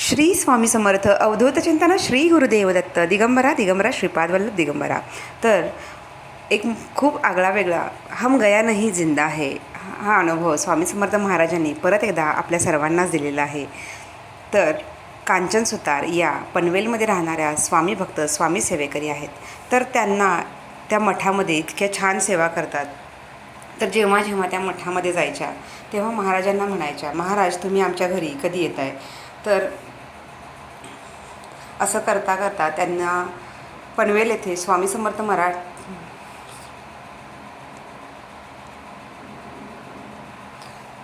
श्री स्वामी समर्थ अवधूत चिंतन श्री गुरुदेव दत्त दिगंबरा दिगंबरा श्रीपाद वल्लभ दिगंबरा. तर एक खूप आगळा वेगळा हम गया नाही जिंदा आहे हा अनुभव स्वामी समर्थ महाराजांनी परत एकदा आपल्या सर्वांनाच दिलेला आहे. तर कांचन सुतार या पनवेलमध्ये राहणाऱ्या स्वामी भक्त स्वामी सेवेकरी आहेत. तर त्यांना त्या मठामध्ये इतक्या छान सेवा करतात. तर जेव्हा जेव्हा त्या मठामध्ये जायच्या तेव्हा महाराजांना म्हणायच्या महाराज तुम्ही आमच्या घरी कधी येत आहे तर असं करता करता त्यांना पनवेल येथे स्वामी समर्थ मरा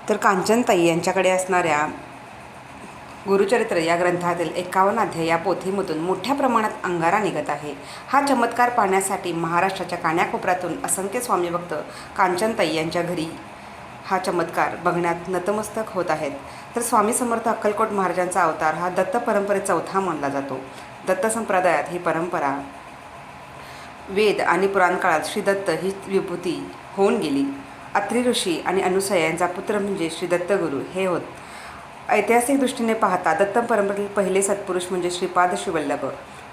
तर कांचनताई यांच्याकडे असणाऱ्या गुरुचरित्र या ग्रंथातील एकावन्न अध्याय या पोथीमधून मोठ्या प्रमाणात अंगारा निघत आहे. हा चमत्कार पाहण्यासाठी महाराष्ट्राच्या कान्याकोपऱ्यातून असंख्य स्वामी भक्त कांचनताई यांच्या घरी हा चमत्कार बघण्यात नतमस्तक होत आहेत. तर स्वामी समर्थ अक्कलकोट महाराजांचा अवतार हा दत्त परंपरेत चौथा मानला जातो. दत्त संप्रदायात ही परंपरा वेद आणि पुराणकाळात श्रीदत्त श्री दत्त ही विभूती होऊन गेली. अत्री ऋषी आणि अनुसया यांचा पुत्र म्हणजे श्री दत्तगुरू हे होत. ऐतिहासिक दृष्टीने पाहता दत्त परंपरेतील पहिले सत्पुरुष म्हणजे श्रीपाद श्रीवल्लभ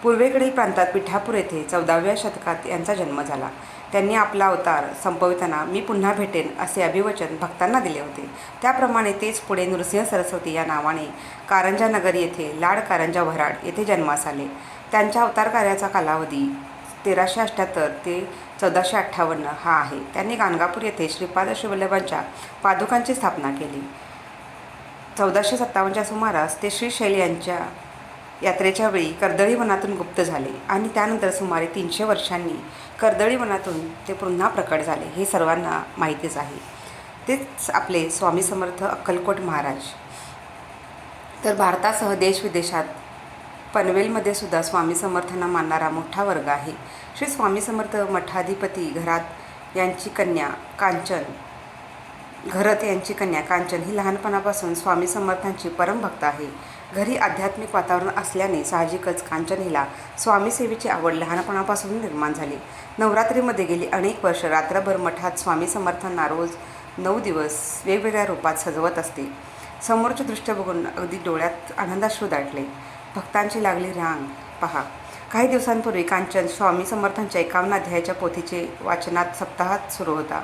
पूर्वेकडील प्रांतात पिठापूर येथे चौदाव्या शतकात यांचा जन्म झाला. त्यांनी आपला अवतार संपविताना मी पुन्हा भेटेन असे अभिवचन भक्तांना दिले होते. त्याप्रमाणे तेच पुढे नृसिंह सरस्वती या नावाने कारंजानगर येथे लाड कारंजा वऱ्हाड येथे जन्मास आले. त्यांच्या अवतार कार्याचा कालावधी तेराशे अठ्ठ्याहत्तर ते चौदाशे अठ्ठावन्न हा आहे. त्यांनी गाणगापूर येथे श्रीपाद श्रीवल्लभांच्या पादुकांची स्थापना केली. चौदाशे सत्तावन्नच्या सुमारास ते श्रीशैल यांच्या यात्रेच्या वेळी कर्दळी वनातून गुप्त झाले आणि त्यानंतर सुमारे तीनशे वर्षांनी कर्दळी वनातून ते पुन्हा प्रकट झाले हे सर्वांना माहितीच आहे. तेच आपले स्वामी समर्थ अक्कलकोट महाराज. तर भारतासह देशविदेशात पनवेलमध्ये सुद्धा स्वामी समर्थांना मानणारा मोठा वर्ग आहे. श्री स्वामी समर्थ मठाधिपती घरात यांची कन्या कांचन घरत यांची कन्या कांचन ही लहानपणापासून स्वामी समर्थांची परमभक्त आहे. घरी आध्यात्मिक वातावरण असल्याने साहजिकच कांचन हिला स्वामीसेवेची आवड लहानपणापासून निर्माण झाली. नवरात्रीमध्ये गेली अनेक वर्ष रात्रभर मठात स्वामी समर्थांना रोज नऊ दिवस वेगवेगळ्या रूपात सजवत असते. समोरच्या दृश्य बघून अगदी डोळ्यात आनंदाश्रू दाटले. भक्तांची लागली रांग पहा. काही दिवसांपूर्वी कांचन स्वामी समर्थांच्या एकावन्न अध्यायाच्या पोथीचे वाचनात सप्ताहात सुरू होता.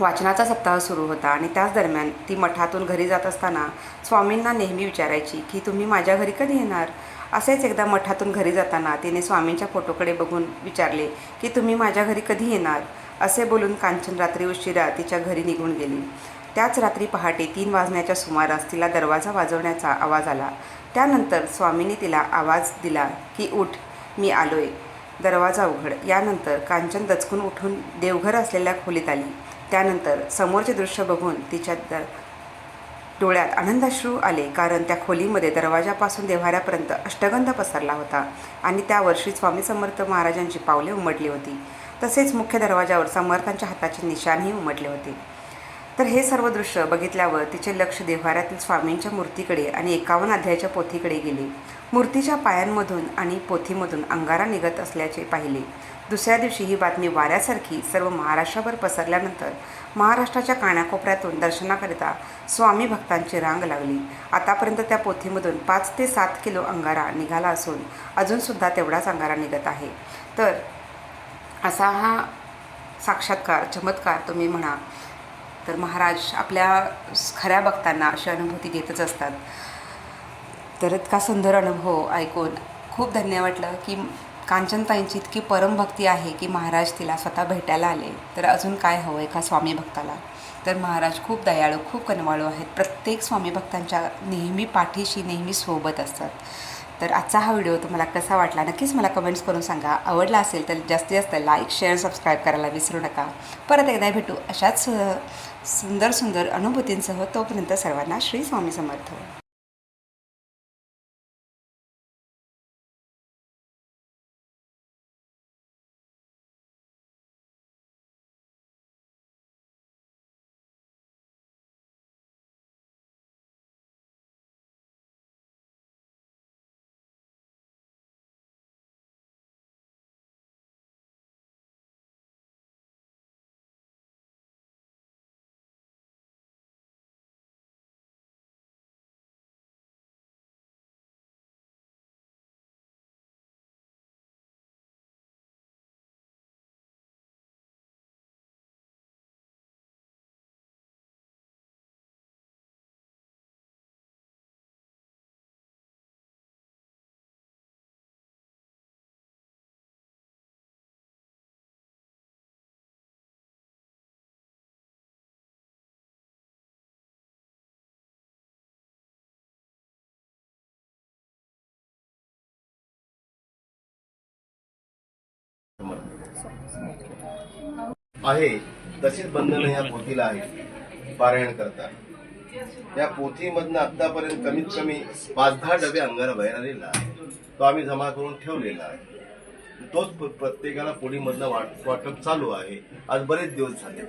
वाचनाचा सप्ताह सुरू होता आणि त्याच दरम्यान ती मठातून घरी जात असताना स्वामींना नेहमी विचारायची की तुम्ही माझ्या घरी कधी येणार? असेच एकदा मठातून घरी जाताना तिने स्वामींच्या फोटोकडे बघून विचारले की तुम्ही माझ्या घरी कधी येणार? असे बोलून कांचन रात्री उशिरा तिच्या घरी निघून गेली. त्याच रात्री पहाटे तीन वाजण्याच्या सुमारास तिला दरवाजा वाजवण्याचा आवाज आला. त्यानंतर स्वामींनी तिला आवाज दिला की उठ मी आलोय. दरवाजा उघड. यानंतर कांचन दचकून उठून देवघर असलेल्या खोलीत आली. त्यानंतर समोरचे दृश्य बघून तिच्या द डोळ्यात आनंदाश्रू आले कारण त्या खोलीमध्ये दरवाजापासून देव्हाऱ्यापर्यंत अष्टगंध पसरला होता आणि त्यावर्षी स्वामी समर्थ महाराजांची पावले उमटली होती. तसेच मुख्य दरवाजावर समर्थांच्या हाताचे निशाणही उमटले होते. तर हे सर्व दृश्य बघितल्यावर तिचे लक्ष देव्हाऱ्यातील स्वामींच्या मूर्तीकडे आणि एकावन्न अध्यायाच्या पोथीकडे गेले. मूर्तीच्या पायांमधून आणि पोथीमधून अंगारा निघत असल्याचे पाहिले. दुसऱ्या दिवशी ही बातमी वाऱ्यासारखी सर्व महाराष्ट्रभर पसरल्यानंतर महाराष्ट्राच्या कानाकोपऱ्यातून दर्शनाकरिता स्वामी भक्तांची रांग लागली. आतापर्यंत त्या पोथीमधून पाच ते सात किलो अंगारा निघाला असून अजूनसुद्धा तेवढाच अंगारा निघत आहे. तर असा हा साक्षात्कार चमत्कार तुम्ही म्हणा तर महाराज आपल्या खऱ्या भक्तांना अशी अनुभूती देतच असतात. तर इतका सुंदर अनुभव ऐकून खूप धन्य वाटलं की कांचनताईंची इतकी परमभक्ती आहे की महाराज तिला स्वतः भेटायला आले. तर अजून काय हवं एका स्वामी भक्ताला? तर महाराज खूप दयाळू खूप कनवाळू आहेत. प्रत्येक स्वामी भक्तांच्या नेहमी पाठीशी नेहमी सोबत असतात. तर आजचा हा व्हिडिओ तुम्हाला कसा वाटला? नक्कीच मला कमेंट्स करून सांगा. आवडला असेल तर जास्तीत जास्त लाईक शेअर सबस्क्राईब करायला विसरू नका. परत एकदा भेटू अशाच सुंदर सुंदर अनुभूतींसह तोपर्यंत सर्वांना श्री स्वामी समर्थ. आहे. तशीच बंधनं या पोथीला आहे पारायण करता. या पोथीमधनं आतापर्यंत कमीत कमी पाच दहा डबे अंगारा बाहेर आलेला आहे. तो आम्ही जमा करून ठेवलेला आहे. तोच प्रत्येकाला पोळीमधनं वाट वाटप चालू आहे. आज बरेच दिवस झाले.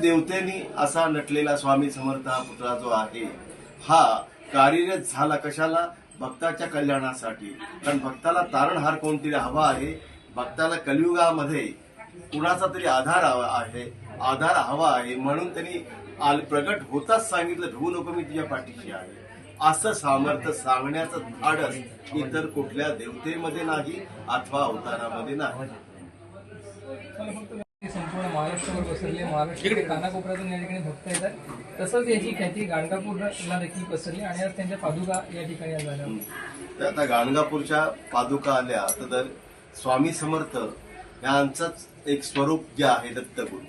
देवतेनी असा नटलेला स्वामी समर्थ हा पुतळा जो आहे हा कार्यरत झाला कशाला? भक्ताच्या कल्याणासाठी. कारण भक्ताला तारणहार कोणतरी हवा आहे भक्ताला कलियुगामध्ये कुणाचा तरी आधार आहे आधार हवा आहे म्हणून त्यांनी आल- प्रगट होताच सांगितलं भिवू नको मी तुझ्या पाठीशी आहे. असं सामर्थ्य सांगण्याचं धाडस इतर कुठल्या देवतेमध्ये नाही अथवा अवतारामध्ये नाही. संपूर्ण महाराष्ट्रावर पसरली आहे. महाराष्ट्राच्या कानाकोपऱ्यातून या ठिकाणी भक्त येतात. तसंच याची ख्याती गाणगापूरला देखील पसरली आणि आज त्यांच्या पादुका या ठिकाणी तर आता गाणगापूरच्या पादुका आल्या तर स्वामी समर्थ यांचंच एक स्वरूप जे आहे दत्तगुरु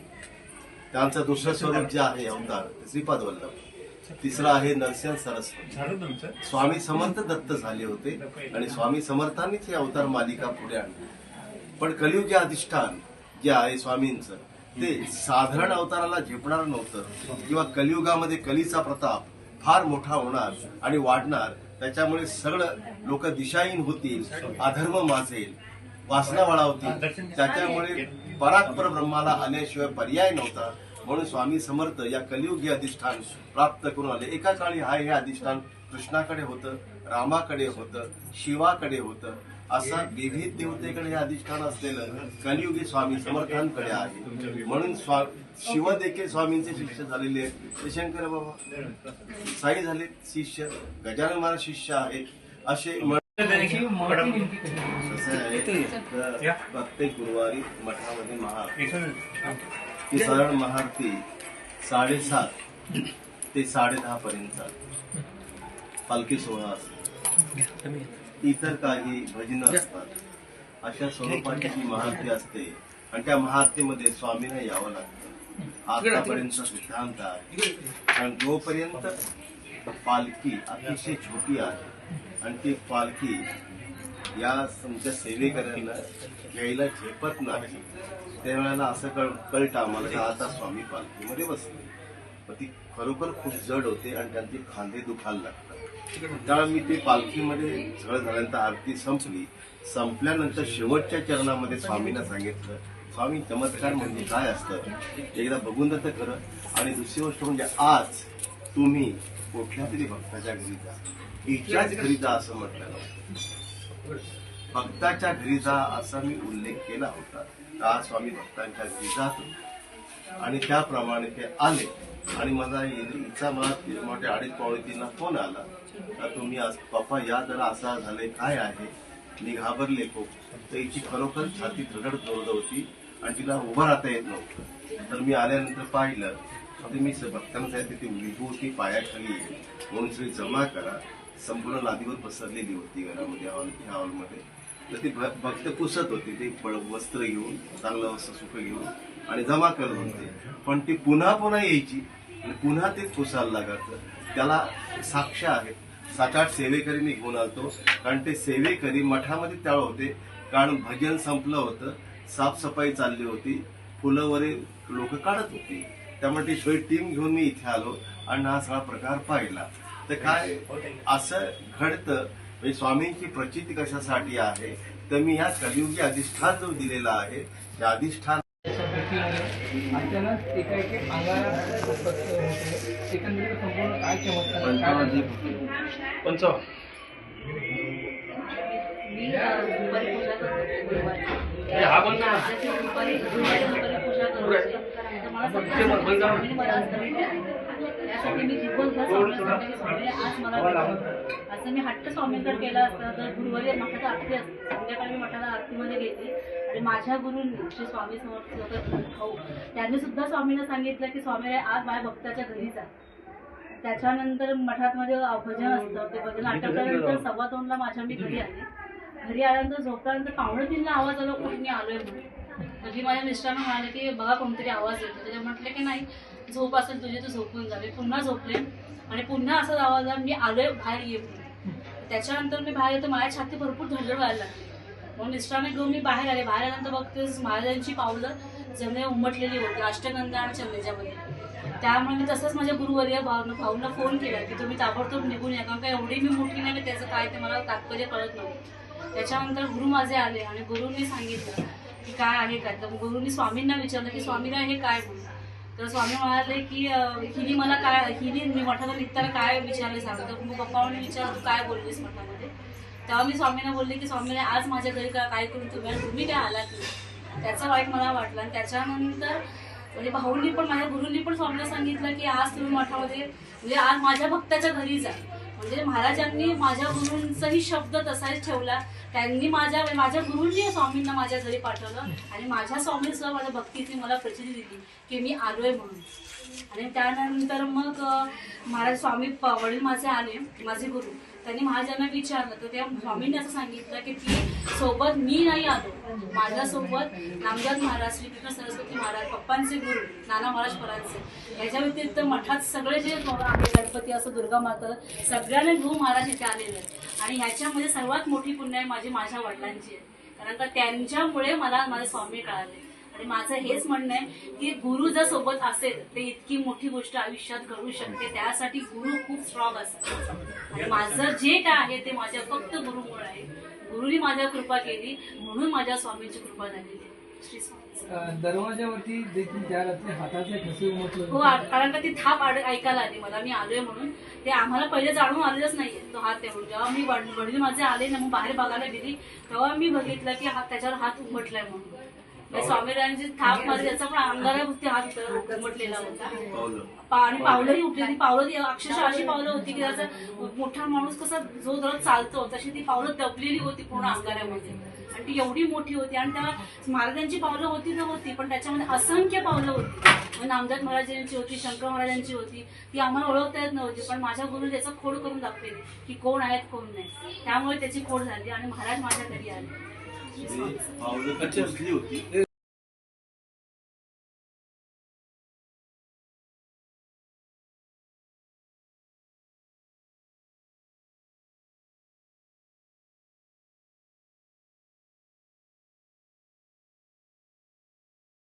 त्यांचं दुसरं स्वरूप जे आहे अवतार श्रीपाद वल्लभ. तिसरं आहे नरसिंह सरस्वती. स्वामी समर्थ दत्त झाले होते आणि स्वामी समर्थांनीच हे अवतार मालिका पुढे आणली. पण कलियुगी अधिष्ठान जे आहे स्वामींचं ते साधारण अवताराला झेपणार नव्हतं. किंवा कलियुगामध्ये कलीचा प्रताप फार मोठा होणार आणि वाढणार त्याच्यामुळे सगळं लोक दिशाहीन होतील अधर्म माजेल. वासना वळावतील त्याच्यामुळे परात्पर ब्रह्माला आल्याशिवाय पर्याय नव्हता. म्हणून स्वामी समर्थ या कलियुगी अधिष्ठान प्राप्त करून आले. एका काळी हा हे अधिष्ठान कृष्णाकडे होतं रामाकडे होतं शिवाकडे होतं. असा विविध देवतेकडे हे अधिष्ठान असलेलं कलियुगी स्वामी समर्थांकडे आहे. म्हणून स्वा शिव देखील स्वामींचे शिष्य झालेले आहेत. ते शंकर बाबा. साई झाले शिष्य गजानन महाराज शिष्य आहेत. असे प्रत्येक गुरुवारी मठामध्ये महा ही सरळ महाआरती साडेसात ते साडेदहा पर्यंत चालते पालखी सोहळा असतो. इतर काही भजनं असतात. अशा स्वरूपाची ही महाआरती असते आणि त्या महाआरतीमध्ये स्वामींना यावं लागतं. आतापर्यंत सिद्धांत आहे. कारण जोपर्यंत पालखी अतिशय छोटी आहे आणि ती पालखी या तुमच्या सेवेकऱ्यांना घ्यायला झेपत नाही. त्यावेळेला असं कळ कळतं आम्हाला आता स्वामी पालखीमध्ये बसले. मग ती खरोखर खूप जड होते आणि त्यांचे खांदे दुखायला लागतात. त्यावेळी मी ते पालखीमध्ये झळ झाल्यानंतर आरती संपली. संपल्यानंतर शेवटच्या चरणामध्ये स्वामींना सांगितलं स्वामी चमत्कार म्हणजे काय असतं? एकदा बघून तर खरं. आणि दुसरी गोष्ट म्हणजे आज तुम्ही कुठल्या तरी भक्ताच्या घरी जा. इच्याच घरी जा असं म्हटलं भक्ताच्या घरी जा असा मी उल्लेख केला होता. का स्वामी भक्तांच्या घरी जातो आणि त्याप्रमाणे ते आले. आणि माझा इच्छा मला मोठ्या अडीच पावणे तीनला फोन आला. तर तुम्ही आज पप्पा या जरा असा झाले काय आहे? मी घाबरले खूप. तर हिची खरोखर छाती रगड जोरद होती आणि तिला उभं राहता येत नव्हतं. तर मी आल्यानंतर पाहिलं तर मी भक्तांना सांगितलं ती विभूती पायाखाली म्हणून सगळी जमा करा संपूर्ण लादीवर पसरलेली होती घरामध्ये हॉल ह्या हॉलमध्ये तर ती भ- भक्त पुसत होती ते वस्त्र घेऊन चांगलं वस्त्र सुख घेऊन आणि जमा करत होते पण ती पुन्हा पुन्हा यायची आणि पुन्हा ते पुसायला लागायचं। त्याला साक्ष आहे। सात आठ सेवेकरी मी घेऊन आलतो कारण ते सेवेकरी मठामध्ये त्याळ होते कारण भजन संपलं होतं साफसफाई चालली होती फुलं वगैरे लोक काढत होती। त्यामुळे ती सगळी टीम घेऊन मी इथे आलो आणि हा सगळा प्रकार पाहिला तर काय असं घडतं म्हणजे स्वामींची प्रचिती कशासाठी आहे तर मी ह्या कलियुगी अधिष्ठान जो दिलेला आहे त्या अधिष्ठान अचानक एकंदरीत संपूर्ण काय चमत्कार पंचावन्न मी अ, दुपारी त्यासाठी मी आज मला असं मी हट्ट स्वामींकडे केलं असतं तर गुरुवारी मठात आरती असते संध्याकाळी मी मठाला आरतीमध्ये घेते आणि माझ्या गुरुंनी श्री स्वामी समर्थ स्वतः भाऊ त्यांनी सुद्धा स्वामींना सांगितलं की स्वामी आज माझ्या भक्ताच्या घरी जा त्याच्यानंतर मठात मध्ये भजन असतं ते भजन आटपल्यानंतर सव्वा दोनला माझ्या मी घरी आले घरी आल्यानंतर झोपल्यानंतर पावणे तीनला आवाज आला कोणी आलोय म्हणून. कधी माझ्या मिस्टरांना म्हणाले की बघा कोणतरी आवाज येतो त्याच्या म्हटलं की नाही झोप असेल तुझी तू झोपून जावे पुन्हा झोपले आणि पुन्हा असाच आवाज आला मी आलोय बाहेर ये त्याच्यानंतर मी बाहेर येतो माझ्या छाती भरपूर धडधड व्हायला लागली. म्हणून मिस्टरांना घेऊन मी बाहेर आले. बाहेर आल्यानंतर बघते महाराजांची पावलं जमे उमटलेली होती अष्टगंधा आणि चंद्राच्यामध्ये त्यामुळे मी तसंच माझ्या गुरुवर्य भाऊ भाऊंना फोन केला की तुम्ही ताबडतोब निघून या कारण का एवढी मी मोठी नाही की त्याचं काय ते मला तात्पर्य कळत नव्हतं. त्याच्यानंतर गुरु माझे आले आणि गुरुंनी सांगितलं की काय आहे काय? तर गुरुनी स्वामींना विचारलं की स्वामीला हे काय म्हणून तर स्वामी म्हणाले की हिने मला काय हिने मी मठाला निघताना काय विचारले सांगतो तर मग पप्पाने विचारलं तू काय बोललीस मठामध्ये तेव्हा मी स्वामींना बोलले की स्वामीने आज माझ्या घरी का काय करून तुम्ही? तुम्ही काय आलात? नाही त्याचा वाईट मला वाटला. आणि त्याच्यानंतर म्हणजे भाऊंनी पण माझ्या गुरुंनी पण स्वामीला सांगितलं की आज तुम्ही मठामध्ये म्हणजे आज माझ्या भक्ताच्या घरी जा. म्हणजे महाराजांनी माझ्या गुरूंचाही शब्द तसाच ठेवला. त्यांनी माझ्या म्हणजे माझ्या गुरूंनी स्वामींना माझ्या घरी पाठवलं आणि माझ्या स्वामींसह माझ्या भक्तीची मला प्रचिती दिली की मी आलोय म्हणून. आणि त्यानंतर मग महाराज स्वामी वडील माझे आले माझे गुरु. त्यांनी महाराजांना विचारलं तर त्या स्वामींनी असं सांगितलं की ती सोबत मी नाही आलो. माझ्यासोबत नामदास महाराज श्रीकृष्ण सरस्वती महाराज पप्पांचे गुरु नाना महाराज परांचे. याच्या व्यतिरिक्त मठात सगळे जे आहे गणपती असं दुर्गा माता सगळ्यांना घेऊन महाराज इथे आलेले आहेत. आणि ह्याच्यामध्ये सर्वात मोठी पुण्य आहे माझी माझ्या वडिलांची आहे. कारण का त्यांच्यामुळे मला माझे स्वामी कळाले माझं हेच म्हणणं आहे की गुरु जर सोबत असेल तर इतकी मोठी गोष्ट आयुष्यात घडू शकते. त्यासाठी गुरु खूप स्ट्रॉंग असतात. आणि माझं जे काय आहे ते माझ्या फक्त गुरुमुळे आहे. गुरुनी माझ्या कृपा केली म्हणून माझ्या स्वामींची कृपा झालेली आहे. श्री स्वामी. दरवाजावरती देखील त्या रात्री हाताचे ठसे उमटले हो कारण का ती थाप ऐकायला आली मला. मी आलोय म्हणून. ते आम्हाला पहिले जाणून आलेलंच नाहीये. तो हात तेवढून जेव्हा मी वड- वडील माझे आले ना मग बाहेर बघायला गेली तेव्हा मी बघितलं की हात त्याच्यावर हात उमटलाय म्हणून. म्हणजे स्वामीराजांची थाप मारली त्याचा पण अंगारावरती हात उमटलेला होता. आणि पावलंही उठलेली पावलं अक्षरशः अशी पावलं होती की त्याचा मोठा माणूस कसा जो जर चालतो तशी ती पावलं दबलेली होती पूर्ण अंगाऱ्यामध्ये. आणि ती एवढी मोठी होती आणि त्या महाराजांची पावलं होती तर होती पण त्याच्यामध्ये असंख्य पावलं होती. मग नामदास महाराजांची होती शंकर महाराजांची होती ती आम्हाला ओळखता येत नव्हती पण माझ्या गुरु त्याचा खोड करून दाखवली की कोण आहेत कोण नाही. त्यामुळे त्याची खोड झाली आणि महाराज माझ्या घरी आले. पावलं तर पोचली होती